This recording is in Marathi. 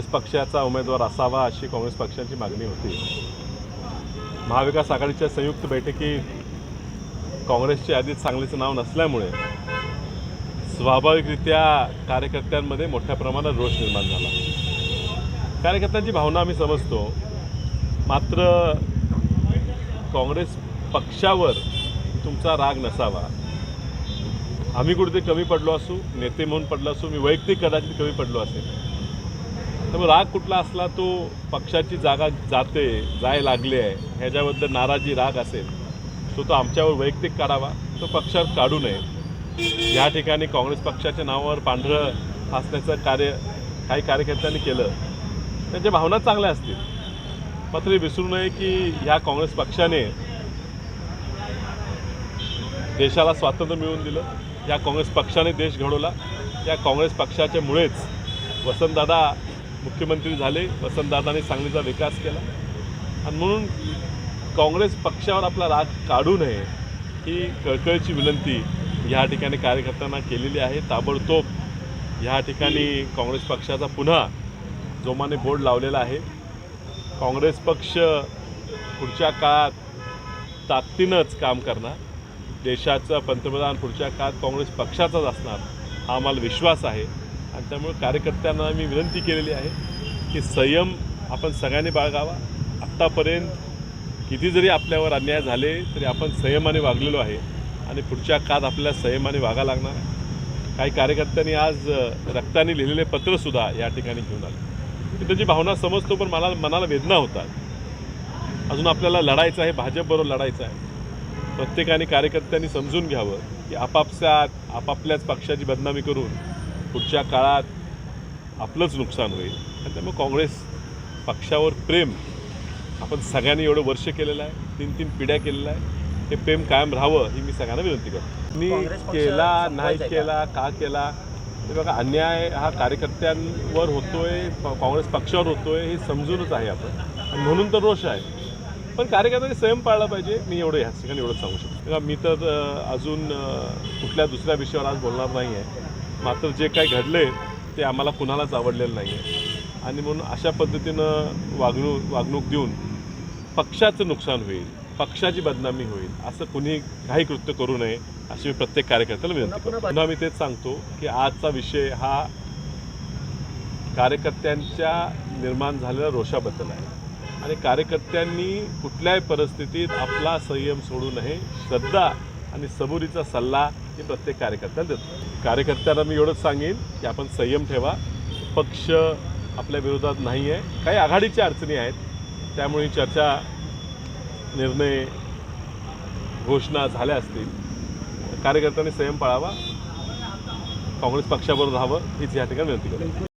काँग्रेस पक्षाचा उमेदवार असावा अशी काँग्रेस पक्षाची मागणी होती. महाविकास आघाडीच्या संयुक्त बैठकीत काँग्रेसच्या यादीत सांगलीचं नाव नसल्यामुळे स्वाभाविकरित्या कार्यकर्त्यांमध्ये मोठ्या प्रमाणात रोष निर्माण झाला. कार्यकर्त्यांची भावना आम्ही समजतो. मात्र काँग्रेस पक्षावर तुमचा राग नसावा. आम्ही कुठेतरी कमी पडलो असू नेते म्हणून पडलो असू मी वैयक्तिक कदाचित कमी पडलो असेल. त्यामुळे राग कुठला असला तो पक्षाची जागा जाते जाय लागली आहे. ह्याच्याबद्दल नाराजी राग असेल तो तो आमच्यावर वैयक्तिक काढावा तो पक्षावर काढू नये. या ठिकाणी काँग्रेस पक्षाच्या नावावर पांढरं फासण्याचं कार्य काही कार्यकर्त्यांनी केलं. त्यांच्या भावना चांगल्या असतील. मात्र विसरू नये की ह्या काँग्रेस पक्षाने देशाला स्वातंत्र्य मिळवून दिलं. या काँग्रेस पक्षाने देश घडवला. या काँग्रेस पक्षाच्यामुळेच वसंतदादा मुख्यमंत्री झाले वसंतदादांनी सांगलीचा विकास केला. आणि म्हणून काँग्रेस पक्षावर आपला राग काढू नये ही कळकळीची विनंती ह्या ठिकाणी कार्यकर्त्यांना केलेली आहे. ताबडतोब ह्या ठिकाणी काँग्रेस पक्षाचा पुन्हा जोमाने बोर्ड लावलेला आहे. काँग्रेस पक्ष पुढच्या काळात ताकदीनंच काम करणार. देशाचं पंतप्रधान पुढच्या काळात काँग्रेस पक्षाचाच असणार हा आम्हाला विश्वास आहे. आणि त्यामुळे कार्यकर्त्यांना मी विनंती केलेली आहे की संयम आपण सगळ्यांनी बाळगावा. आत्तापर्यंत किती जरी आपल्यावर अन्याय झाले तरी आपण संयमाने वागलेलो आहे आणि पुढच्या काळात आपल्याला संयमाने वागा लागणार आहे. काही कार्यकर्त्यांनी आज रक्ताने लिहिलेले पत्रसुद्धा या ठिकाणी घेऊन आले. मी त्याची भावना समजतो पण मला मनाला वेदना होतात. अजून आपल्याला लढायचं आहे भाजपबरोबर लढायचं आहे. प्रत्येकाने कार्यकर्त्यांनी समजून घ्यावं की आपापसात आपापल्याच पक्षाची बदनामी करून पुढच्या काळात आपलंच नुकसान होईल. आणि त्यामुळे काँग्रेस पक्षावर प्रेम आपण सगळ्यांनी एवढं वर्ष केलेलं आहे तीन तीन पिढ्या केलेलं आहे हे प्रेम कायम राहावं ही मी सगळ्यांना विनंती करतो. मी केला नाही? केला का केला हे बघा अन्याय हा कार्यकर्त्यांवर होतोय काँग्रेस पक्षावर होतोय हे समजूनच आहे आपण. आणि म्हणून तर रोष आहे. पण कार्यकर्त्यांनी संयम पाळला पाहिजे मी एवढं ह्या ठिकाणी एवढं सांगू शकतो. मी तर अजून कुठल्या दुसऱ्या विषयावर आज बोलणार नाही आहे मात्र जे काही घडले ते आम्हाला कुणालाच आवडलेलं नाही आहे आणि म्हणून अशा पद्धतीनं वागणूक वागणूक देऊन पक्षाचं नुकसान होईल पक्षाची बदनामी होईल असं कुणी काही कृत्य करू नये अशी मी प्रत्येक कार्यकर्त्याला विनंती करतो. पुन्हा मी तेच सांगतो की आजचा विषय हा कार्यकर्त्यांच्या निर्माण झालेल्या रोषाबद्दल आहे. आणि कार्यकर्त्यांनी कुठल्याही परिस्थितीत आपला संयम सोडू नये श्रद्धा आणि सबुरीचा सल्ला हे प्रत्येक कार्यकर्त्याला देतो. कार्यकर्त्यांना मी एवढंच सांगेन की आपण संयम ठेवा. पक्ष आपल्या विरोधात नाही आहे काही आघाडीच्या अडचणी आहेत. त्यामुळे चर्चा निर्णय घोषणा झाल्या असतील. कार्यकर्त्यांनी संयम पाळावा. काँग्रेस पक्षाबरोबर राहावं हीच या ठिकाणी विनंती करतो